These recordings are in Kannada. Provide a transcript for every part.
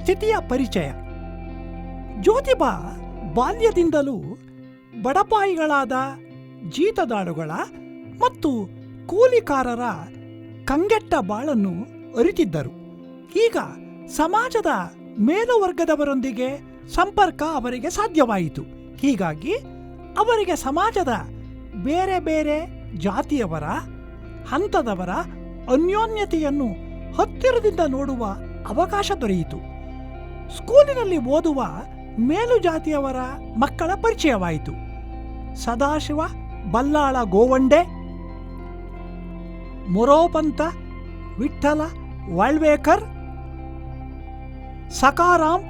ಸ್ಥಿತಿಯ ಪರಿಚಯ. ಜ್ಯೋತಿಬಾ ಬಾಲ್ಯದಿಂದಲೂ ಬಡಪಾಯಿಗಳಾದ ಜೀತದಾಳುಗಳ ಮತ್ತು ಕೂಲಿಕಾರರ ಕಂಗೆಟ್ಟ ಬಾಳನ್ನು ಅರಿತಿದ್ದರು. ಈಗ ಸಮಾಜದ ಮೇಲುವರ್ಗದವರೊಂದಿಗೆ ಸಂಪರ್ಕ ಅವರಿಗೆ ಸಾಧ್ಯವಾಯಿತು. ಹೀಗಾಗಿ ಅವರಿಗೆ ಸಮಾಜದ ಬೇರೆ ಬೇರೆ ಜಾತಿಯವರ, ಹಂತದವರ ಅನ್ಯೋನ್ಯತೆಯನ್ನು ಹತ್ತಿರದಿಂದ ನೋಡುವ ಅವಕಾಶ ದೊರೆಯಿತು. ಸ್ಕೂಲಿನಲ್ಲಿ ಓದುವ ಮೇಲು ಜಾತಿಯವರ ಮಕ್ಕಳ ಪರಿಚಯವಾಯಿತು. ಸದಾಶಿವ, ಬಲ್ಲಾಳ ಗೋವಂಡೆ, ಮೊರೋಪಂತ ವಿಠಲ ವಾಳ್ವೇಕರ್ ಸಕಾರಾಮ್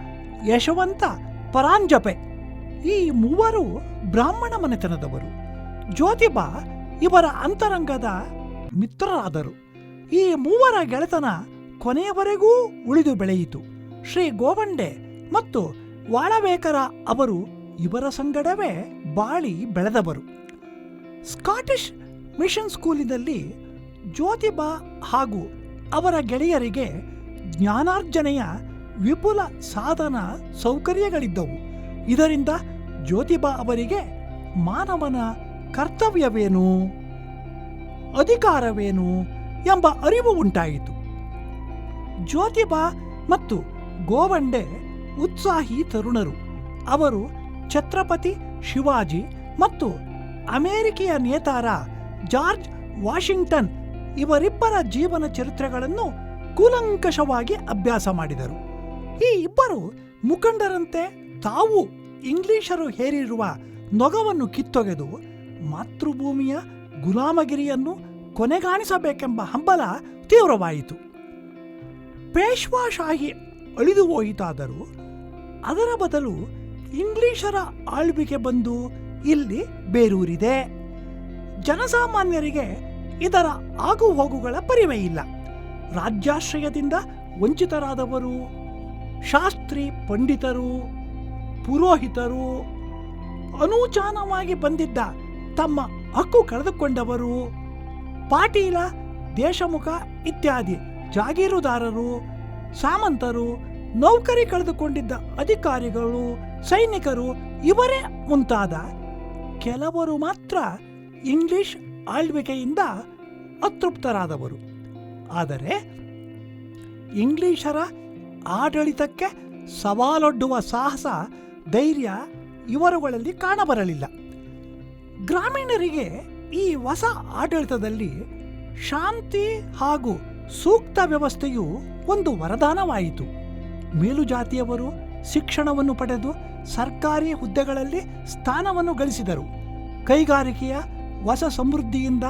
ಯಶವಂತ, ಪರಾಂಜಪೆ ಈ ಮೂವರು ಬ್ರಾಹ್ಮಣ ಮನೆತನದವರು. ಜ್ಯೋತಿಬಾ ಇವರ ಅಂತರಂಗದ ಮಿತ್ರರಾದರು. ಈ ಮೂವರ ಗೆಳೆತನ ಕೊನೆಯವರೆಗೂ ಉಳಿದು ಬೆಳೆಯಿತು. ಶ್ರೀ ಗೋವಂಡೆ ಮತ್ತು ವಾಳವೇಕರ ಅವರು ಇವರ ಸಂಗಡವೇ ಬಾಳಿ ಬೆಳೆದವರು. ಸ್ಕಾಟಿಷ್ ಮಿಷನ್ ಸ್ಕೂಲಿನಲ್ಲಿ ಜ್ಯೋತಿಬಾ ಹಾಗೂ ಅವರ ಗೆಳೆಯರಿಗೆ ಜ್ಞಾನಾರ್ಜನೆಯ ವಿಪುಲ ಸಾಧನ ಸೌಕರ್ಯಗಳಿದ್ದವು. ಇದರಿಂದ ಜ್ಯೋತಿಬಾ ಅವರಿಗೆ ಮಾನವನ ಕರ್ತವ್ಯವೇನು, ಅಧಿಕಾರವೇನು ಎಂಬ ಅರಿವು ಉಂಟಾಯಿತು. ಜ್ಯೋತಿಬಾ ಮತ್ತು ಗೋವಂಡೆ ಉತ್ಸಾಹಿ ತರುಣರು. ಅವರು ಛತ್ರಪತಿ ಶಿವಾಜಿ ಮತ್ತು ಅಮೆರಿಕೆಯ ನೇತಾರ ಜಾರ್ಜ್ ವಾಷಿಂಗ್ಟನ್ ಇವರಿಬ್ಬರ ಜೀವನ ಚರಿತ್ರೆಗಳನ್ನು ಕೂಲಂಕಷವಾಗಿ ಅಭ್ಯಾಸ ಮಾಡಿದರು. ಈ ಇಬ್ಬರು ಮುಖಂಡರಂತೆ ತಾವು ಇಂಗ್ಲಿಷರು ಹೇರಿರುವ ನೊಗವನ್ನು ಕಿತ್ತೊಗೆದು ಮಾತೃಭೂಮಿಯ ಗುಲಾಮಗಿರಿಯನ್ನು ಕೊನೆಗಾಣಿಸಬೇಕೆಂಬ ಹಂಬಲ ತೀವ್ರವಾಯಿತು. ಪೇಶ್ವಾಶಾಹಿ ಅಳಿದು ಹೋಯಿತಾದರೂ ಅದರ ಬದಲು ಇಂಗ್ಲಿಷರ ಆಳ್ವಿಕೆ ಬಂದು ಇಲ್ಲಿ ಬೇರೂರಿದೆ. ಜನಸಾಮಾನ್ಯರಿಗೆ ಇದರ ಆಗುಹೋಗುಗಳ ಪರಿವೆ ಇಲ್ಲ. ರಾಜ್ಯಾಶ್ರಯದಿಂದ ವಂಚಿತರಾದವರು, ಶಾಸ್ತ್ರಿ ಪಂಡಿತರು, ಪುರೋಹಿತರು, ಅನೂಚಾನವಾಗಿ ಬಂದಿದ್ದ ತಮ್ಮ ಹಕ್ಕು ಕಳೆದುಕೊಂಡವರು, ಪಾಟೀಲ, ದೇಶಮುಖ ಇತ್ಯಾದಿ ಜಾಗೀರುದಾರರು ಸಾಮಂತರು, ನೌಕರಿ ಕಳೆದುಕೊಂಡಿದ್ದ ಅಧಿಕಾರಿಗಳು, ಸೈನಿಕರು ಇವರೇ ಮುಂತಾದ ಕೆಲವರು ಮಾತ್ರ ಇಂಗ್ಲಿಷ್ ಆಳ್ವಿಕೆಯಿಂದ ಅತೃಪ್ತರಾದವರು. ಆದರೆ ಇಂಗ್ಲಿಷರ ಆಡಳಿತಕ್ಕೆ ಸವಾಲೊಡ್ಡುವ ಸಾಹಸ, ಧೈರ್ಯ ಇವರುಗಳಲ್ಲಿ ಕಾಣಬರಲಿಲ್ಲ. ಗ್ರಾಮೀಣರಿಗೆ ಈ ಹೊಸ ಆಡಳಿತದಲ್ಲಿ ಶಾಂತಿ ಹಾಗೂ ಸೂಕ್ತ ವ್ಯವಸ್ಥೆಯು ಒಂದು ವರದಾನವಾಯಿತು. ಮೇಲುಜಾತಿಯವರು ಶಿಕ್ಷಣವನ್ನು ಪಡೆದು ಸರ್ಕಾರಿ ಹುದ್ದೆಗಳಲ್ಲಿ ಸ್ಥಾನವನ್ನು ಗಳಿಸಿದರು. ಕೈಗಾರಿಕೆಯ ಹೊಸ ಸಮೃದ್ಧಿಯಿಂದ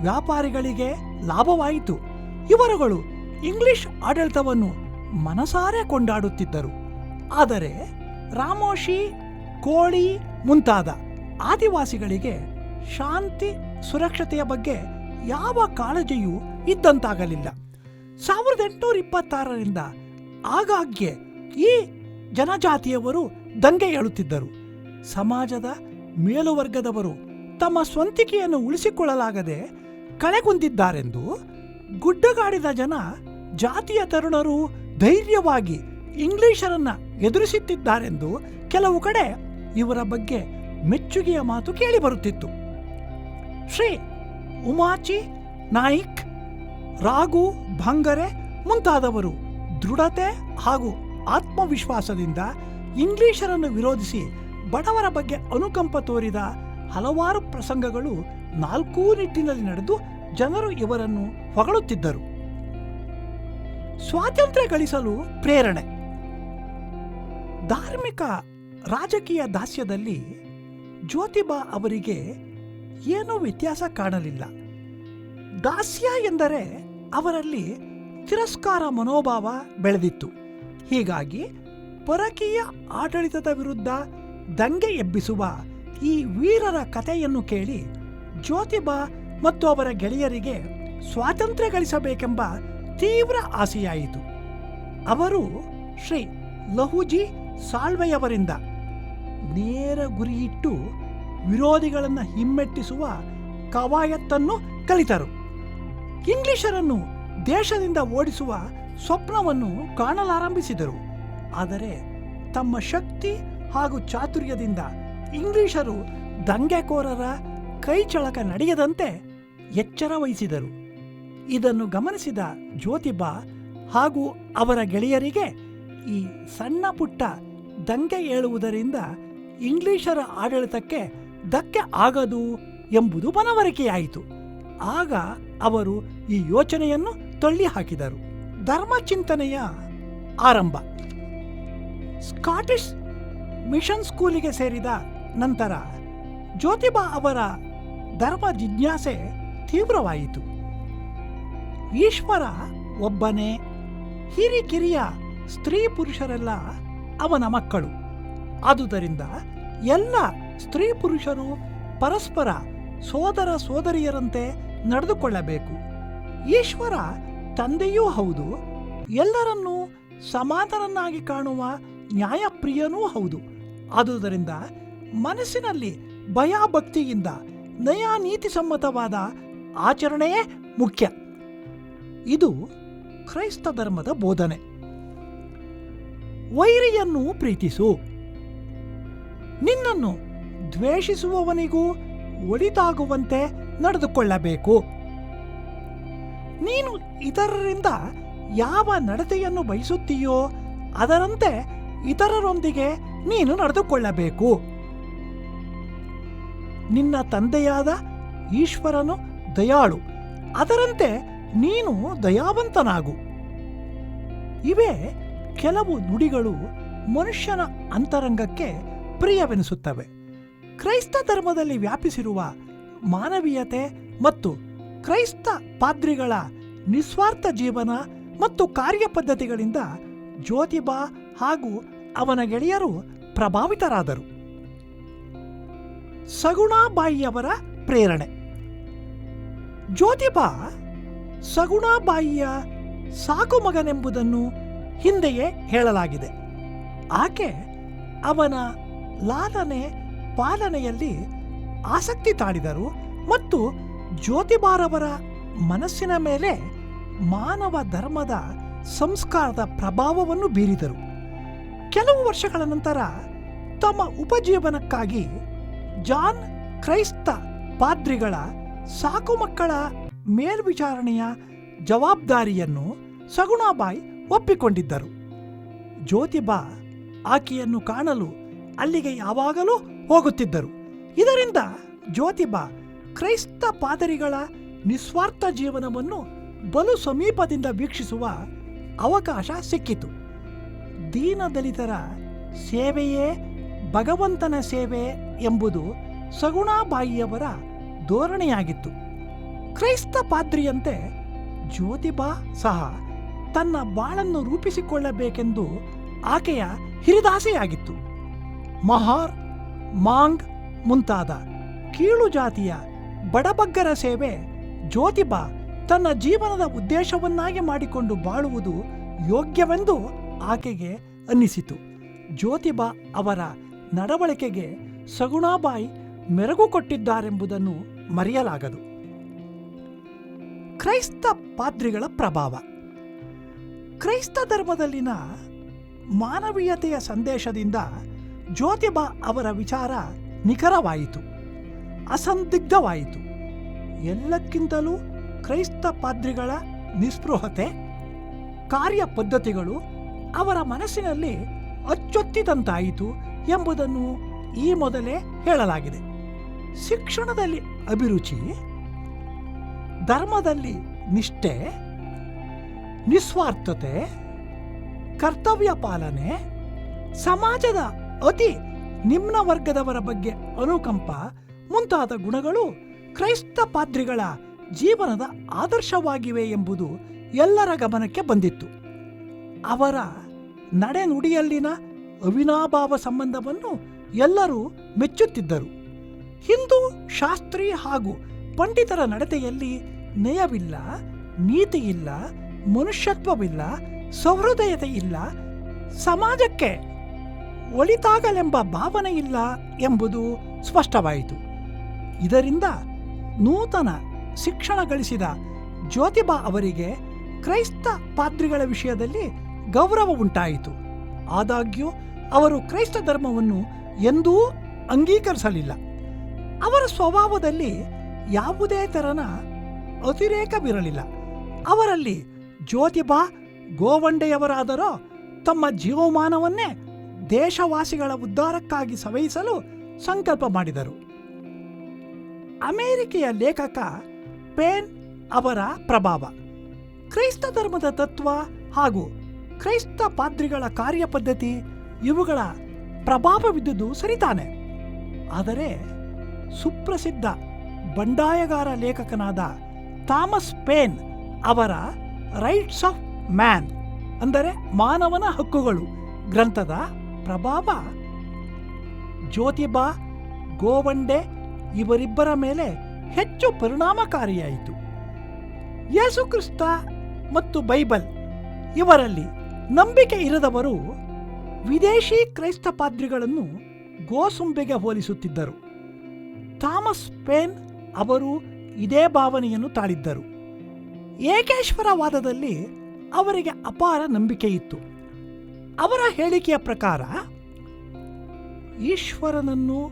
ವ್ಯಾಪಾರಿಗಳಿಗೆ ಲಾಭವಾಯಿತು. ಇವರುಗಳು ಇಂಗ್ಲಿಷ್ ಆಡಳಿತವನ್ನು ಮನಸಾರೆ ಕೊಂಡಾಡುತ್ತಿದ್ದರು. ಆದರೆ ರಾಮೋಶಿ ಕೋಳಿ ಮುಂತಾದ ಆದಿವಾಸಿಗಳಿಗೆ ಶಾಂತಿ, ಸುರಕ್ಷತೆಯ ಬಗ್ಗೆ ಯಾವ ಕಾಳಜಿಯೂ ಇದ್ದಂತಾಗಲಿಲ್ಲ. ಸಾವಿರದ ಎಂಟುನೂರ ಇಪ್ಪತ್ತಾರರಿಂದ ಆಗಾಗ್ಗೆ ಈ ಜನಜಾತಿಯವರು ದಂಗೆ ಏಳುತ್ತಿದ್ದರು. ಸಮಾಜದ ಮೇಲುವರ್ಗದವರು ತಮ್ಮ ಸ್ವಂತಿಕೆಯನ್ನು ಉಳಿಸಿಕೊಳ್ಳಲಾಗದೆ ಕಳೆಗುಂದಿದ್ದಾರೆಂದು ಗುಡ್ಡಗಾಡಿದ ಜನ ಜಾತಿಯ ತರುಣರು ಧೈರ್ಯವಾಗಿ ಇಂಗ್ಲಿಷರನ್ನು ಎದುರಿಸುತ್ತಿದ್ದಾರೆಂದು ಕೆಲವು ಕಡೆ ಇವರ ಬಗ್ಗೆ ಮೆಚ್ಚುಗೆಯ ಮಾತು ಕೇಳಿಬರುತ್ತಿತ್ತು. ಶ್ರೀ ಉಮಾಚಿ ನಾಯಿಕ್ ರಾಘು ಭಂಗರೆ ಮುಂತಾದವರು ದೃಢತೆ ಹಾಗೂ ಆತ್ಮವಿಶ್ವಾಸದಿಂದ ಇಂಗ್ಲಿಷರನ್ನು ವಿರೋಧಿಸಿ ಬಡವರ ಬಗ್ಗೆ ಅನುಕಂಪ ತೋರಿದ ಹಲವಾರು ಪ್ರಸಂಗಗಳು ನಾಲ್ಕೂ ನಿಟ್ಟಿನಲ್ಲಿ ನಡೆದು ಜನರು ಇವರನ್ನು ಹೊಗಳುತ್ತಿದ್ದರು. ಸ್ವಾತಂತ್ರ್ಯ ಗಳಿಸಲು ಪ್ರೇರಣೆ. ಧಾರ್ಮಿಕ ರಾಜಕೀಯ ದಾಸ್ಯದಲ್ಲಿ ಜ್ಯೋತಿಬಾ ಅವರಿಗೆ ಏನೂ ವ್ಯತ್ಯಾಸ ಕಾಣಲಿಲ್ಲ. ದಾಸ್ಯ ಎಂದರೆ ಅವರಲ್ಲಿ ತಿರಸ್ಕಾರ ಮನೋಭಾವ ಬೆಳೆದಿತ್ತು. ಹೀಗಾಗಿ ಪರಕೀಯ ಆಡಳಿತದ ವಿರುದ್ಧ ದಂಗೆ ಎಬ್ಬಿಸುವ ಈ ವೀರರ ಕಥೆಯನ್ನು ಕೇಳಿ ಜ್ಯೋತಿಬಾ ಮತ್ತು ಅವರ ಗೆಳೆಯರಿಗೆ ಸ್ವಾತಂತ್ರ್ಯ ಗಳಿಸಬೇಕೆಂಬ ತೀವ್ರ ಆಸೆಯಾಯಿತು. ಅವರು ಶ್ರೀ ಲಹುಜಿ ಸಾಳ್ವೆಯವರಿಂದ ನೇರ ಗುರಿಯಿಟ್ಟು ವಿರೋಧಿಗಳನ್ನು ಹಿಮ್ಮೆಟ್ಟಿಸುವ ಕವಾಯತ್ತನ್ನು ಕಲಿತರು. ಇಂಗ್ಲಿಷರನ್ನು ದೇಶದಿಂದ ಓಡಿಸುವ ಸ್ವಪ್ನವನ್ನು ಕಾಣಲಾರಂಭಿಸಿದರು. ಆದರೆ ತಮ್ಮ ಶಕ್ತಿ ಹಾಗೂ ಚಾತುರ್ಯದಿಂದ ಇಂಗ್ಲಿಷರು ದಂಗೆಕೋರರ ಕೈಚಳಕ ನಡೆಯದಂತೆ ಎಚ್ಚರ ವಹಿಸಿದರು. ಇದನ್ನು ಗಮನಿಸಿದ ಜ್ಯೋತಿಬಾ ಹಾಗೂ ಅವರ ಗೆಳೆಯರಿಗೆ ಈ ಸಣ್ಣ ಪುಟ್ಟ ದಂಗೆ ಏಳುವುದರಿಂದ ಇಂಗ್ಲಿಷರ ಆಡಳಿತಕ್ಕೆ ಧಕ್ಕೆ ಆಗದು ಎಂಬುದು ಮನವರಿಕೆಯಾಯಿತು ಆಗ ಅವರು ಈ ಯೋಚನೆಯನ್ನು ತಳ್ಳಿ ಹಾಕಿದರು ಧರ್ಮಚಿಂತನೆಯ ಆರಂಭ. ಸ್ಕಾಟಿಷ್ ಮಿಷನ್ ಸ್ಕೂಲಿಗೆ ಸೇರಿದ ನಂತರ ಜ್ಯೋತಿಬಾ ಅವರ ಧರ್ಮ ಜಿಜ್ಞಾಸೆ ತೀವ್ರವಾಯಿತು. ಈಶ್ವರ ಒಬ್ಬನೇ, ಹಿರಿಕಿರಿಯ ಸ್ತ್ರೀ ಪುರುಷರೆಲ್ಲ ಅವನ ಮಕ್ಕಳು. ಆದುದರಿಂದ ಎಲ್ಲ ಸ್ತ್ರೀ ಪುರುಷರು ಪರಸ್ಪರ ಸೋದರ ಸೋದರಿಯರಂತೆ ನಡೆದುಕೊಳ್ಳಬೇಕು. ಈಶ್ವರ ತಂದೆಯೂ ಹೌದು, ಎಲ್ಲರನ್ನೂ ಸಮಾನರನ್ನಾಗಿ ಕಾಣುವ ನ್ಯಾಯಪ್ರಿಯನೂ ಹೌದು. ಆದುದರಿಂದ ಮನಸ್ಸಿನಲ್ಲಿ ಭಯಭಕ್ತಿಯಿಂದ ನಯ ನೀತಿ ಸಮ್ಮತವಾದ ಆಚರಣೆಯೇ ಮುಖ್ಯ. ಇದು ಕ್ರೈಸ್ತ ಧರ್ಮದ ಬೋಧನೆ. ವೈರಿಯನ್ನು ಪ್ರೀತಿಸು. ನಿನ್ನನ್ನು ದ್ವೇಷಿಸುವವನಿಗೂ ಒಳಿತಾಗುವಂತೆ ನಡೆದುಕೊಳ್ಳಬೇಕು. ನೀನು ಇತರರಿಂದ ಯಾವ ನಡತೆಯನ್ನು ಬಯಸುತ್ತೀಯೋ ಅದರಂತೆ ಇತರರೊಂದಿಗೆ ನೀನು ನಡೆದುಕೊಳ್ಳಬೇಕು. ನಿನ್ನ ತಂದೆಯಾದ ಈಶ್ವರನು ದಯಾಳು, ಅದರಂತೆ ನೀನು ದಯಾವಂತನಾಗು. ಇವೇ ಕೆಲವು ನುಡಿಗಳು ಮನುಷ್ಯನ ಅಂತರಂಗಕ್ಕೆ ಪ್ರಿಯವೆನಿಸುತ್ತವೆ. ಕ್ರೈಸ್ತ ಧರ್ಮದಲ್ಲಿ ವ್ಯಾಪಿಸಿರುವ ಮಾನವೀಯತೆ ಮತ್ತು ಕ್ರೈಸ್ತ ಪಾದ್ರಿಗಳ ನಿಸ್ವಾರ್ಥ ಜೀವನ ಮತ್ತು ಕಾರ್ಯಪದ್ಧತಿಗಳಿಂದ ಜ್ಯೋತಿಬಾ ಹಾಗೂ ಅವನ ಗೆಳೆಯರು ಪ್ರಭಾವಿತರಾದರು. ಸಗುಣಾಬಾಯಿಯವರ ಪ್ರೇರಣೆ. ಜ್ಯೋತಿಬಾ ಸಗುಣಾಬಾಯಿಯ ಸಾಕು ಮಗನೆಂಬುದನ್ನು ಹಿಂದೆಯೇ ಹೇಳಲಾಗಿದೆ. ಆಕೆ ಅವನ ಲಾಲನೆ ಪಾಲನೆಯಲ್ಲಿ ಆಸಕ್ತಿ ತಾಳಿದರು ಮತ್ತು ಜ್ಯೋತಿಬಾರವರ ಮನಸ್ಸಿನ ಮೇಲೆ ಮಾನವ ಧರ್ಮದ ಸಂಸ್ಕಾರದ ಪ್ರಭಾವವನ್ನು ಬೀರಿದರು. ಕೆಲವು ವರ್ಷಗಳ ನಂತರ ತಮ್ಮ ಉಪಜೀವನಕ್ಕಾಗಿ ಜಾನ್ ಕ್ರೈಸ್ತ ಪಾದ್ರಿಗಳ ಸಾಕು ಮಕ್ಕಳ ಮೇಲ್ವಿಚಾರಣೆಯ ಜವಾಬ್ದಾರಿಯನ್ನು ಸಗುಣಾಬಾಯಿ ಒಪ್ಪಿಕೊಂಡಿದ್ದರು. ಜ್ಯೋತಿಬಾ ಆಕೆಯನ್ನು ಕಾಣಲು ಅಲ್ಲಿಗೆ ಯಾವಾಗಲೂ ಹೋಗುತ್ತಿದ್ದರು. ಇದರಿಂದ ಜ್ಯೋತಿಬಾ ಕ್ರೈಸ್ತ ಪಾದರಿಗಳ ನಿಸ್ವಾರ್ಥ ಜೀವನವನ್ನು ಬಲು ಸಮೀಪದಿಂದ ವೀಕ್ಷಿಸುವ ಅವಕಾಶ ಸಿಕ್ಕಿತು. ದೀನದಲಿತರ ಸೇವೆಯೇ ಭಗವಂತನ ಸೇವೆ ಎಂಬುದು ಸಗುಣಾಬಾಯಿಯವರ ಧೋರಣೆಯಾಗಿತ್ತು. ಕ್ರೈಸ್ತ ಪಾದ್ರಿಯಂತೆ ಜ್ಯೋತಿಬಾ ಸಹ ತನ್ನ ಬಾಳನ್ನು ರೂಪಿಸಿಕೊಳ್ಳಬೇಕೆಂದು ಆಕೆಯ ಹಿರಿದಾಸೆಯಾಗಿತ್ತು. ಮಹಾರ್, ಮಾಂಗ್ ಮುಂತಾದ ಕೀಳು ಜಾತಿಯ ಬಡಬಗ್ಗರ ಸೇವೆ ಜ್ಯೋತಿಬಾ ತನ್ನ ಜೀವನದ ಉದ್ದೇಶವನ್ನಾಗಿ ಮಾಡಿಕೊಂಡು ಬಾಳುವುದು ಯೋಗ್ಯವೆಂದು ಆಕೆಗೆ ಅನ್ನಿಸಿತು. ಜ್ಯೋತಿಬಾ ಅವರ ನಡವಳಿಕೆಗೆ ಸಗುಣಾಬಾಯಿ ಮೆರಗು ಕೊಟ್ಟಿದ್ದಾರೆಂಬುದನ್ನು ಮರೆಯಲಾಗದು. ಕ್ರೈಸ್ತ ಪಾದ್ರಿಗಳ ಪ್ರಭಾವ. ಕ್ರೈಸ್ತ ಧರ್ಮದಲ್ಲಿನ ಮಾನವೀಯತೆಯ ಸಂದೇಶದಿಂದ ಜ್ಯೋತಿಬಾ ಅವರ ವಿಚಾರ ನಿಖರವಾಯಿತು, ಅಸಂದಿಗ್ಧವಾಯಿತು. ಎಲ್ಲಕ್ಕಿಂತಲೂ ಕ್ರೈಸ್ತ ಪಾದ್ರಿಗಳ ನಿಸ್ಪೃಹತೆ ಕಾರ್ಯ ಪದ್ಧತಿಗಳು ಅವರ ಮನಸ್ಸಿನಲ್ಲಿ ಅಚ್ಚೊತ್ತಿದಂತಾಯಿತು ಎಂಬುದನ್ನು ಈ ಮೊದಲೇ ಹೇಳಲಾಗಿದೆ. ಶಿಕ್ಷಣದಲ್ಲಿ ಅಭಿರುಚಿ, ಧರ್ಮದಲ್ಲಿ ನಿಷ್ಠೆ, ನಿಸ್ವಾರ್ಥತೆ, ಕರ್ತವ್ಯ ಪಾಲನೆ, ಸಮಾಜದ ಅತಿ ನಿಮ್ನ ವರ್ಗದವರ ಬಗ್ಗೆ ಅನುಕಂಪ ಮುಂತಾದ ಗುಣಗಳು ಕ್ರೈಸ್ತ ಪಾದ್ರಿಗಳ ಜೀವನದ ಆದರ್ಶವಾಗಿವೆ ಎಂಬುದು ಎಲ್ಲರ ಗಮನಕ್ಕೆ ಬಂದಿತ್ತು. ಅವರ ನಡೆನುಡಿಯಲ್ಲಿನ ಅವಿನಾಭಾವ ಸಂಬಂಧವನ್ನು ಎಲ್ಲರೂ ಮೆಚ್ಚುತ್ತಿದ್ದರು. ಹಿಂದೂ ಶಾಸ್ತ್ರಿ ಹಾಗೂ ಪಂಡಿತರ ನಡತೆಯಲ್ಲಿ ನಯವಿಲ್ಲ ನೀತಿಯಿಲ್ಲ, ಮನುಷ್ಯತ್ವವಿಲ್ಲ ಸಹೃದಯತೆ ಇಲ್ಲ ಸಮಾಜಕ್ಕೆ ಒಳಿತಾಗಲೆಂಬ ಭಾವನೆ ಇಲ್ಲ ಎಂಬುದು ಸ್ಪಷ್ಟವಾಯಿತು. ಇದರಿಂದ ನೂತನ ಶಿಕ್ಷಣ ಗಳಿಸಿದ ಜ್ಯೋತಿಬಾ ಅವರಿಗೆ ಕ್ರೈಸ್ತ ಪಾದ್ರಿಗಳ ವಿಷಯದಲ್ಲಿ ಗೌರವ ಉಂಟಾಯಿತು. ಆದಾಗ್ಯೂ ಅವರು ಕ್ರೈಸ್ತ ಧರ್ಮವನ್ನು ಎಂದೂ ಅಂಗೀಕರಿಸಲಿಲ್ಲ. ಅವರ ಸ್ವಭಾವದಲ್ಲಿ ಯಾವುದೇ ತರನ ಅತಿರೇಕವಿರಲಿಲ್ಲ. ಅವರಲ್ಲಿ ಜ್ಯೋತಿಬಾ ಗೋವಂಡೆಯವರಾದರೋ ತಮ್ಮ ಜೀವಮಾನವನ್ನೇ ದೇಶವಾಸಿಗಳ ಉದ್ಧಾರಕ್ಕಾಗಿ ಸವಹಿಸಲು ಸಂಕಲ್ಪ ಮಾಡಿದರು. ಅಮೆರಿಕೆಯ ಲೇಖಕ ಪೇನ್ ಅವರ ಪ್ರಭಾವ. ಕ್ರೈಸ್ತ ಧರ್ಮದ ತತ್ವ ಹಾಗೂ ಕ್ರೈಸ್ತ ಪಾದ್ರಿಗಳ ಕಾರ್ಯಪದ್ಧತಿ ಇವುಗಳ ಪ್ರಭಾವವಿದ್ದುದು ಸರಿತಾನೆ. ಆದರೆ ಸುಪ್ರಸಿದ್ಧ ಬಂಡಾಯಗಾರ ಲೇಖಕನಾದ ಥಾಮಸ್ ಪೇನ್ ಅವರ ರೈಟ್ಸ್ ಆಫ್ ಮ್ಯಾನ್ ಅಂದರೆ ಮಾನವನ ಹಕ್ಕುಗಳು ಗ್ರಂಥದ ಪ್ರಭಾವ? ಜ್ಯೋತಿಬಾ ಗೋವಂಡೆ ಇವರಿಬ್ಬರ ಮೇಲೆ ಹೆಚ್ಚು ಪರಿಣಾಮಕಾರಿಯಾಯಿತು. ಯೇಸುಕ್ರಿಸ್ತ ಮತ್ತು ಬೈಬಲ್ ಇವರಲ್ಲಿ ನಂಬಿಕೆ ಇರದವರು ವಿದೇಶಿ ಕ್ರೈಸ್ತ ಪಾದ್ರಿಗಳನ್ನು ಗೋಸುಂಬೆಗೆ ಹೋಲಿಸುತ್ತಿದ್ದರು. ಥಾಮಸ್ ಪೇನ್ ಅವರು ಇದೇ ಭಾವನೆಯನ್ನು ತಾಳಿದ್ದರು. ಏಕೇಶ್ವರವಾದದಲ್ಲಿ ಅವರಿಗೆ ಅಪಾರ ನಂಬಿಕೆ ಇತ್ತು ಅವರ ಹೇಳಿಕೆಯ ಪ್ರಕಾರ, ಈಶ್ವರನನ್ನು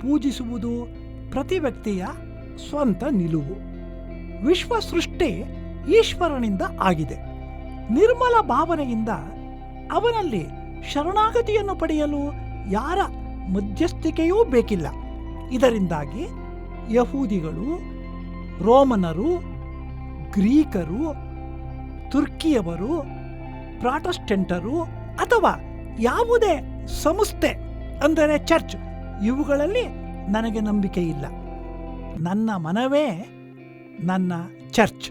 ಪೂಜಿಸುವುದು ಪ್ರತಿ ವ್ಯಕ್ತಿಯ ಸ್ವಂತ ನಿಲುವು. ವಿಶ್ವ ಸೃಷ್ಟಿ ಈಶ್ವರನಿಂದ ಆಗಿದೆ. ನಿರ್ಮಲ ಭಾವನೆಯಿಂದ ಅವನಲ್ಲಿ ಶರಣಾಗತಿಯನ್ನು ಪಡೆಯಲು ಯಾರ ಮಧ್ಯಸ್ಥಿಕೆಯೂ ಬೇಕಿಲ್ಲ. ಇದರಿಂದಾಗಿ ಯಹೂದಿಗಳು, ರೋಮನರು, ಗ್ರೀಕರು, ತುರ್ಕಿಯವರು, ಪ್ರಾಟಸ್ಟೆಂಟರು ಅಥವಾ ಯಾವುದೇ ಸಂಸ್ಥೆ ಅಂದರೆ ಚರ್ಚ್, ಇವುಗಳಲ್ಲಿ ನನಗೆ ನಂಬಿಕೆ ಇಲ್ಲ. ನನ್ನ ಮನವೇ ನನ್ನ ಚರ್ಚ್.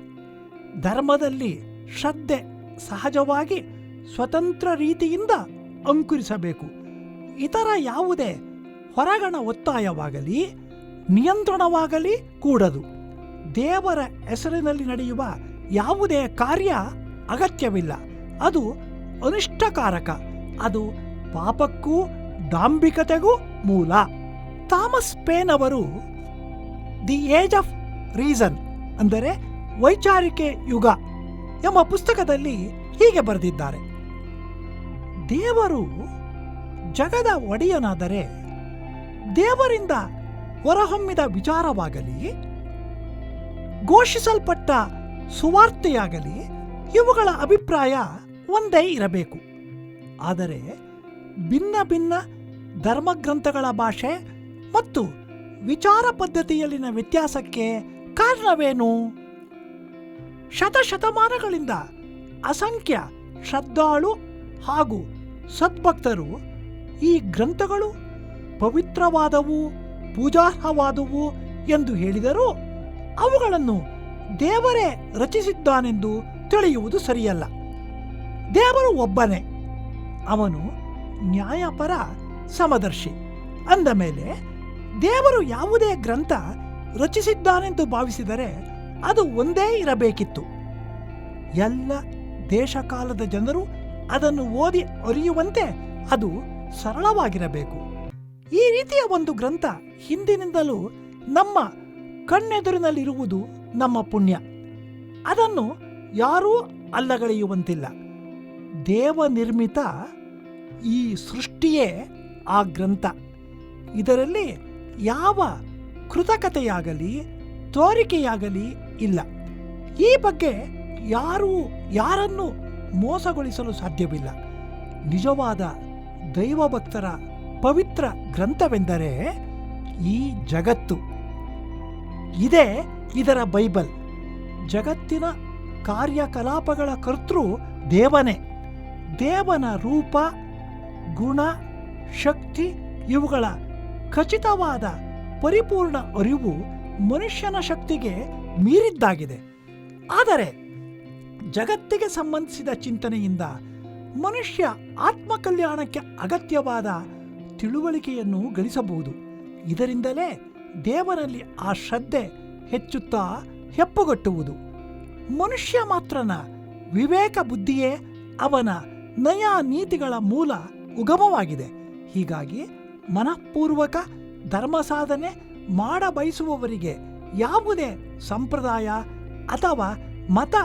ಧರ್ಮದಲ್ಲಿ ಶ್ರದ್ಧೆ ಸಹಜವಾಗಿ ಸ್ವತಂತ್ರ ರೀತಿಯಿಂದ ಅಂಕುರಿಸಬೇಕು. ಇತರ ಯಾವುದೇ ಹೊರಗಣ ಒತ್ತಾಯವಾಗಲಿ, ನಿಯಂತ್ರಣವಾಗಲಿ ಕೂಡದು. ದೇವರ ಹೆಸರಿನಲ್ಲಿ ನಡೆಯುವ ಯಾವುದೇ ಕಾರ್ಯ ಅಗತ್ಯವಿಲ್ಲ. ಅದು ಅನಿಷ್ಟಕಾರಕ. ಅದು ಪಾಪಕ್ಕೂ ದಾಂಭಿಕತೆಗೂ ಮೂಲ. ಥಾಮಸ್ ಪೇನ್ ಅವರು ದಿ ಏಜ್ ಆಫ್ ರೀಸನ್ ಅಂದರೆ ವೈಚಾರಿಕೆ ಯುಗ ಎಂಬ ಪುಸ್ತಕದಲ್ಲಿ ಹೀಗೆ ಬರೆದಿದ್ದಾರೆ. ದೇವರು ಜಗದ ಒಡೆಯನಾದರೆ ದೇವರಿಂದ ಹೊರಹೊಮ್ಮಿದ ವಿಚಾರವಾಗಲಿ, ಘೋಷಿಸಲ್ಪಟ್ಟ ಸುವಾರ್ತೆಯಾಗಲಿ ಇವುಗಳ ಅಭಿಪ್ರಾಯ ಒಂದೇ ಇರಬೇಕು. ಆದರೆ ಭಿನ್ನ ಭಿನ್ನ ಧರ್ಮಗ್ರಂಥಗಳ ಭಾಷೆ ಮತ್ತು ವಿಚಾರ ಪದ್ಧತಿಯಲ್ಲಿನ ವ್ಯತ್ಯಾಸಕ್ಕೆ ಕಾರಣವೇನು? ಶತಶತಮಾನಗಳಿಂದ ಅಸಂಖ್ಯ ಶ್ರದ್ಧಾಳು ಹಾಗೂ ಸದ್ಭಕ್ತರು ಈ ಗ್ರಂಥಗಳು ಪವಿತ್ರವಾದವು, ಪೂಜಾರ್ಹವಾದವು ಎಂದು ಹೇಳಿದರೂ ಅವುಗಳನ್ನು ದೇವರೇ ರಚಿಸಿದ್ದಾನೆಂದು ತಿಳಿಯುವುದು ಸರಿಯಲ್ಲ. ದೇವರು ಒಬ್ಬನೇ. ಅವನು ನ್ಯಾಯಪರ ಸಮದರ್ಶಿ. ಅಂದ ಮೇಲೆ, ದೇವರು ಯಾವುದೇ ಗ್ರಂಥ ರಚಿಸಿದ್ದಾನೆಂದು ಭಾವಿಸಿದರೆ ಅದು ಒಂದೇ ಇರಬೇಕಿತ್ತು. ಎಲ್ಲ ದೇಶಕಾಲದ ಜನರು ಅದನ್ನು ಓದಿ ಅರಿಯುವಂತೆ ಅದು ಸರಳವಾಗಿರಬೇಕು. ಈ ರೀತಿಯ ಒಂದು ಗ್ರಂಥ ಹಿಂದಿನಿಂದಲೂ ನಮ್ಮ ಕಣ್ಣೆದುರಿನಲ್ಲಿರುವುದು ನಮ್ಮ ಪುಣ್ಯ. ಅದನ್ನು ಯಾರೂ ಅಲ್ಲಗಳೆಯುವಂತಿಲ್ಲ. ದೇವ ನಿರ್ಮಿತ ಈ ಸೃಷ್ಟಿಯೇ ಆ ಗ್ರಂಥ. ಇದರಲ್ಲಿ ಯಾವ ಕೃತಕತೆಯಾಗಲಿ, ತೋರಿಕೆಯಾಗಲಿ ಇಲ್ಲ. ಈ ಬಗ್ಗೆ ಯಾರೂ, ಯಾರನ್ನು ಮೋಸಗೊಳಿಸಲು ಸಾಧ್ಯವಿಲ್ಲ. ನಿಜವಾದ ದೈವಭಕ್ತರ ಪವಿತ್ರ ಗ್ರಂಥವೆಂದರೆ ಈ ಜಗತ್ತು. ಇದೇ ಇದರ ಬೈಬಲ್. ಜಗತ್ತಿನ ಕಾರ್ಯಕಲಾಪಗಳ ಕರ್ತೃ ದೇವನೇ. ದೇವನ ರೂಪ, ಗುಣ, ಶಕ್ತಿ ಇವುಗಳ ಖಚಿತವಾದ ಪರಿಪೂರ್ಣ ಅರಿವು ಮನುಷ್ಯನ ಶಕ್ತಿಗೆ ಮೀರಿದ್ದಾಗಿದೆ. ಆದರೆ ಜಗತ್ತಿಗೆ ಸಂಬಂಧಿಸಿದ ಚಿಂತನೆಯಿಂದ ಮನುಷ್ಯ ಆತ್ಮಕಲ್ಯಾಣಕ್ಕೆ ಅಗತ್ಯವಾದ ತಿಳುವಳಿಕೆಯನ್ನು ಗಳಿಸಬಹುದು. ಇದರಿಂದಲೇ ದೇವರಲ್ಲಿ ಆ ಶ್ರದ್ಧೆ ಹೆಚ್ಚುತ್ತಾ ಹೆಪ್ಪುಗಟ್ಟುವುದು. ಮನುಷ್ಯ ಮಾತ್ರನ ವಿವೇಕ ಬುದ್ಧಿಯೇ ಅವನ ನಯ ನೀತಿಗಳ ಮೂಲ ಉಗಮವಾಗಿದೆ. ಹೀಗಾಗಿ ಮನಃಪೂರ್ವಕ ಧರ್ಮ ಸಾಧನೆ ಮಾಡಬಯಸುವವರಿಗೆ ಯಾವುದೇ ಸಂಪ್ರದಾಯ ಅಥವಾ ಮತ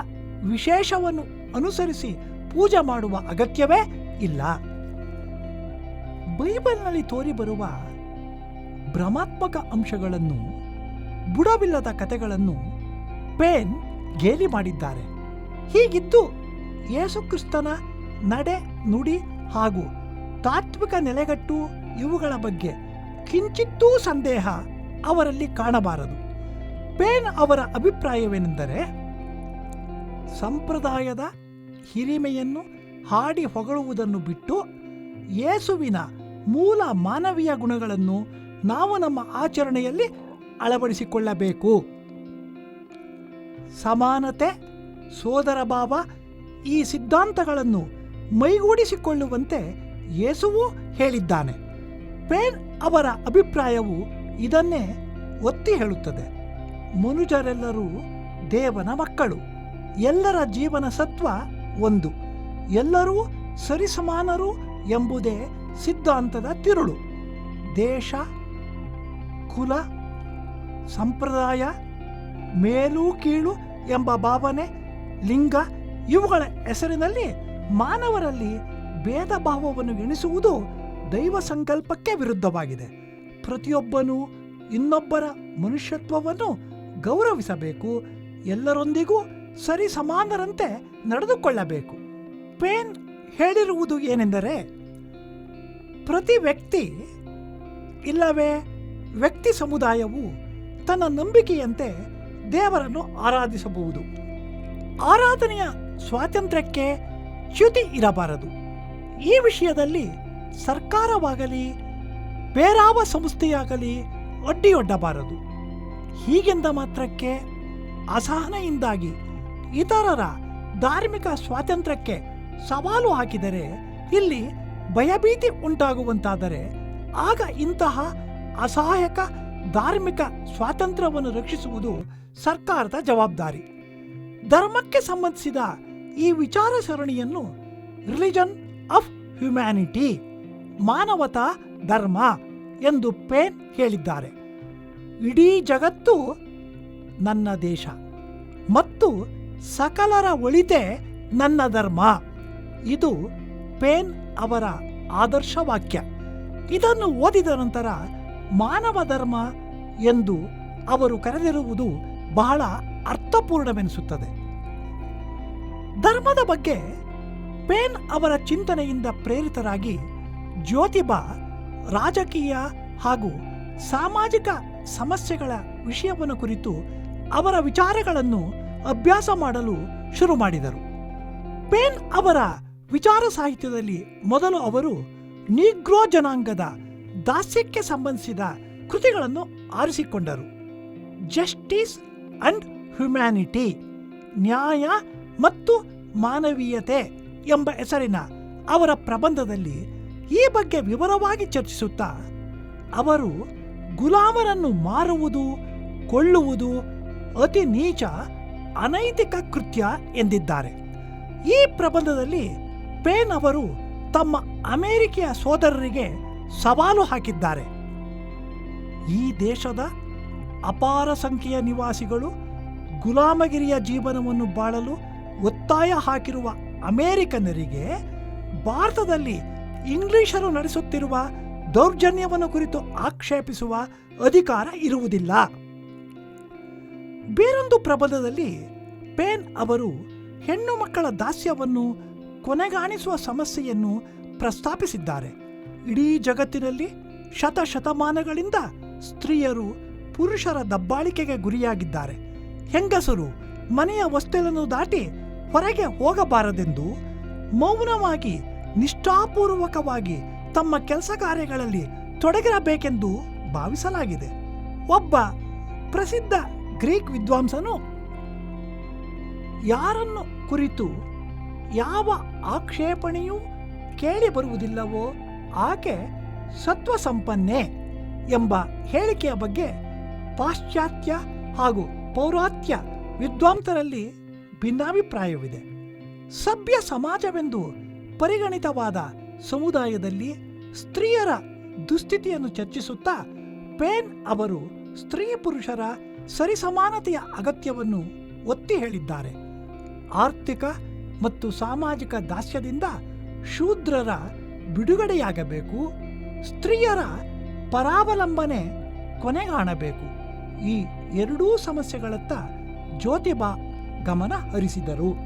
ವಿಶೇಷವನ್ನು ಅನುಸರಿಸಿ ಪೂಜೆ ಮಾಡುವ ಅಗತ್ಯವೇ ಇಲ್ಲ. ಬೈಬಲ್ನಲ್ಲಿ ತೋರಿಬರುವ ಭ್ರಮಾತ್ಮಕ ಅಂಶಗಳನ್ನು ಬುಡವಿಲ್ಲದ ಕಥೆಗಳನ್ನು ಪೇನ್ ಗೇಲಿ ಮಾಡಿದ್ದಾರೆ. ಹೀಗಿದ್ದು ಯೇಸುಕ್ರಿಸ್ತನ ನಡೆ, ನುಡಿ ಹಾಗೂ ತಾತ್ವಿಕ ನೆಲೆಗಟ್ಟು ಇವುಗಳ ಬಗ್ಗೆ ಕಿಂಚಿತ್ತೂ ಸಂದೇಹ ಅವರಲ್ಲಿ ಕಾಣಬಾರದು. ಪೇನ್ ಅವರ ಅಭಿಪ್ರಾಯವೇನೆಂದರೆ, ಸಂಪ್ರದಾಯದ ಹಿರಿಮೆಯನ್ನು ಹಾಡಿ ಹೊಗಳುವುದನ್ನು ಬಿಟ್ಟು ಯೇಸುವಿನ ಮೂಲ ಮಾನವೀಯ ಗುಣಗಳನ್ನು ನಾವು ನಮ್ಮ ಆಚರಣೆಯಲ್ಲಿ ಅಳವಡಿಸಿಕೊಳ್ಳಬೇಕು. ಸಮಾನತೆ, ಸೋದರ ಭಾವ ಈ ಸಿದ್ಧಾಂತಗಳನ್ನು ಮೈಗೂಡಿಸಿಕೊಳ್ಳುವಂತೆ ಯೇಸುವು ಹೇಳಿದ್ದಾನೆ. ಪೇನ್ ಅವರ ಅಭಿಪ್ರಾಯವು ಇದನ್ನೇ ಒತ್ತಿ ಹೇಳುತ್ತದೆ. ಮನುಜರೆಲ್ಲರೂ ದೇವನ ಮಕ್ಕಳು. ಎಲ್ಲರ ಜೀವನ ಸತ್ವ ಒಂದು. ಎಲ್ಲರೂ ಸರಿಸಮಾನರು ಎಂಬುದೇ ಸಿದ್ಧಾಂತದ ತಿರುಳು. ದೇಶ, ಕುಲ, ಸಂಪ್ರದಾಯ, ಮೇಲು ಕೀಳು ಎಂಬ ಭಾವನೆ, ಲಿಂಗ ಇವುಗಳ ಹೆಸರಿನಲ್ಲಿ ಮಾನವರಲ್ಲಿ ಭೇದ ಭಾವವನ್ನು ಎಣಿಸುವುದು ದೈವ ಸಂಕಲ್ಪಕ್ಕೆ ವಿರುದ್ಧವಾಗಿದೆ. ಪ್ರತಿಯೊಬ್ಬನೂ ಇನ್ನೊಬ್ಬರ ಮನುಷ್ಯತ್ವವನ್ನು ಗೌರವಿಸಬೇಕು, ಎಲ್ಲರೊಂದಿಗೂ ಸರಿ ಸಮಾನರಂತೆ ನಡೆದುಕೊಳ್ಳಬೇಕು. ಪೇನ್ ಹೇಳಿರುವುದು ಏನೆಂದರೆ, ಪ್ರತಿ ವ್ಯಕ್ತಿ ಇಲ್ಲವೇ ವ್ಯಕ್ತಿ ಸಮುದಾಯವು ತನ್ನ ನಂಬಿಕೆಯಂತೆ ದೇವರನ್ನು ಆರಾಧಿಸಬಹುದು. ಆರಾಧನೆಯ ಸ್ವಾತಂತ್ರ್ಯಕ್ಕೆ ಚ್ಯುತಿ ಇರಬಾರದು. ಈ ವಿಷಯದಲ್ಲಿ ಸರ್ಕಾರವಾಗಲಿ, ಬೇರಾವ ಸಂಸ್ಥೆಯಾಗಲಿ ಅಡ್ಡಿಯೊಡ್ಡಬಾರದು ಹೀಗೆಂದ ಮಾತ್ರಕ್ಕೆ ಅಸಹನೆಯಿಂದಾಗಿ ಇತರರ ಧಾರ್ಮಿಕ ಸ್ವಾತಂತ್ರ್ಯಕ್ಕೆ ಸವಾಲು ಹಾಕಿದರೆ ಇಲ್ಲಿ ಭಯಭೀತಿ ಉಂಟಾಗುವಂತಾದರೆ ಆಗ ಇಂತಹ ಅಸಹಾಯಕ ಧಾರ್ಮಿಕ ಸ್ವಾತಂತ್ರ್ಯವನ್ನು ರಕ್ಷಿಸುವುದು ಸರ್ಕಾರದ ಜವಾಬ್ದಾರಿ. ಧರ್ಮಕ್ಕೆ ಸಂಬಂಧಿಸಿದ ಈ ವಿಚಾರ ಸರಣಿಯನ್ನು ರಿಲಿಜನ್ ಆಫ್ ಹ್ಯುಮ್ಯಾನಿಟಿ, ಮಾನವತಾ ಧರ್ಮ ಎಂದು ಪೇನ್ ಹೇಳಿದ್ದಾರೆ. ಇಡೀ ಜಗತ್ತು ನನ್ನ ದೇಶ ಮತ್ತು ಸಕಲರ ಒಳಿತೆ ನನ್ನ ಧರ್ಮ. ಇದು ಪೇನ್ ಅವರ ಆದರ್ಶ ವಾಕ್ಯ ಇದನ್ನು ಓದಿದ ನಂತರ ಮಾನವ ಧರ್ಮ ಎಂದು ಅವರು ಕರೆದಿರುವುದು ಬಹಳ ಅರ್ಥಪೂರ್ಣವೆನಿಸುತ್ತದೆ. ಧರ್ಮದ ಬಗ್ಗೆ ಪೇನ್ ಅವರ ಚಿಂತನೆಯಿಂದ ಪ್ರೇರಿತರಾಗಿ ಜ್ಯೋತಿಬಾ ರಾಜಕೀಯ ಹಾಗೂ ಸಾಮಾಜಿಕ ಸಮಸ್ಯೆಗಳ ವಿಷಯವನ್ನು ಕುರಿತು ಅವರ ವಿಚಾರಗಳನ್ನು ಅಭ್ಯಾಸ ಮಾಡಲು ಶುರು ಮಾಡಿದರು. ಪೇನ್ ಅವರ ವಿಚಾರ ಸಾಹಿತ್ಯದಲ್ಲಿ ಮೊದಲು ಅವರು ನೀಗ್ರೋ ಜನಾಂಗದ ದಾಸ್ಯಕ್ಕೆ ಸಂಬಂಧಿಸಿದ ಕೃತಿಗಳನ್ನು ಆರಿಸಿಕೊಂಡರು. ಜಸ್ಟಿಸ್ ಅಂಡ್ ಹ್ಯುಮ್ಯಾನಿಟಿ, ನ್ಯಾಯ ಮತ್ತು ಮಾನವೀಯತೆ ಎಂಬ ಹೆಸರಿನ ಅವರ ಪ್ರಬಂಧದಲ್ಲಿ ಈ ಬಗ್ಗೆ ವಿವರವಾಗಿ ಚರ್ಚಿಸುತ್ತಾ, ಅವರು ಗುಲಾಮರನ್ನು ಮಾರುವುದು, ಕೊಳ್ಳುವುದು ಅತಿ ನೀಚ, ಅನೈತಿಕ ಕೃತ್ಯ ಎಂದಿದ್ದಾರೆ. ಈ ಪ್ರಬಂಧದಲ್ಲಿ ಪೇನ್ ಅವರು ತಮ್ಮ ಅಮೆರಿಕೆಯ ಸೋದರರಿಗೆ ಸವಾಲು ಹಾಕಿದ್ದಾರೆ. ಈ ದೇಶದ ಅಪಾರ ಸಂಖ್ಯೆಯ ನಿವಾಸಿಗಳು ಗುಲಾಮಗಿರಿಯ ಜೀವನವನ್ನು ಬಾಳಲು ಒತ್ತಾಯ ಹಾಕಿರುವ ಅಮೆರಿಕನ್ನರಿಗೆ ಭಾರತದಲ್ಲಿ ಇಂಗ್ಲಿಷರು ನಡೆಸುತ್ತಿರುವ ದೌರ್ಜನ್ಯವನ್ನು ಕುರಿತು ಆಕ್ಷೇಪಿಸುವ ಅಧಿಕಾರ ಇರುವುದಿಲ್ಲ. ಬೇರೊಂದು ಪ್ರಬಂಧದಲ್ಲಿ ಪೇನ್ ಅವರು ಹೆಣ್ಣು ಮಕ್ಕಳ ದಾಸ್ಯವನ್ನು ಕೊನೆಗಾಣಿಸುವ ಸಮಸ್ಯೆಯನ್ನು ಪ್ರಸ್ತಾಪಿಸಿದ್ದಾರೆ. ಇಡೀ ಜಗತ್ತಿನಲ್ಲಿ ಶತಶತಮಾನಗಳಿಂದ ಸ್ತ್ರೀಯರು ಪುರುಷರ ದಬ್ಬಾಳಿಕೆಗೆ ಗುರಿಯಾಗಿದ್ದಾರೆ. ಹೆಂಗಸರು ಮನೆಯ ವಸ್ತುಗಳನ್ನು ದಾಟಿ ಹೊರಗೆ ಹೋಗಬಾರದೆಂದು ಮೌನವಾಗಿ, ನಿಷ್ಠಾಪೂರ್ವಕವಾಗಿ ತಮ್ಮ ಕೆಲಸ ಕಾರ್ಯಗಳಲ್ಲಿ ತೊಡಗಿರಬೇಕೆಂದು ಭಾವಿಸಲಾಗಿದೆ. ಒಬ್ಬ ಪ್ರಸಿದ್ಧ ಗ್ರೀಕ್ ವಿದ್ವಾಂಸನು, ಯಾರನ್ನು ಕುರಿತು ಯಾವ ಆಕ್ಷೇಪಣೆಯೂ ಕೇಳಿ ಬರುವುದಿಲ್ಲವೋ ಆಕೆ ಸತ್ವ ಸಂಪನ್ನೆ ಎಂಬ ಹೇಳಿಕೆಯ ಬಗ್ಗೆ ಪಾಶ್ಚಾತ್ಯ ಹಾಗೂ ಪೌರಾತ್ಯ ವಿದ್ವಾಂಸರಲ್ಲಿ ಭಿನ್ನಾಭಿಪ್ರಾಯವಿದೆ. ಸಭ್ಯ ಸಮಾಜವೆಂದು ಪರಿಗಣಿತವಾದ ಸಮುದಾಯದಲ್ಲಿ ಸ್ತ್ರೀಯರ ದುಸ್ಥಿತಿಯನ್ನು ಚರ್ಚಿಸುತ್ತಾ ಪೇನ್ ಅವರು ಸ್ತ್ರೀ ಪುರುಷರ ಸರಿಸಮಾನತೆಯ ಅಗತ್ಯವನ್ನು ಒತ್ತಿ ಹೇಳಿದ್ದಾರೆ. ಆರ್ಥಿಕ ಮತ್ತು ಸಾಮಾಜಿಕ ದಾಸ್ಯದಿಂದ ಶೂದ್ರರ ಬಿಡುಗಡೆಯಾಗಬೇಕು, ಸ್ತ್ರೀಯರ ಪರಾವಲಂಬನೆ ಕೊನೆಗಾಣಬೇಕು. ಈ ಎರಡೂ ಸಮಸ್ಯೆಗಳತ್ತ ಜ್ಯೋತಿಬಾ ಗಮನ ಹರಿಸಿದರು.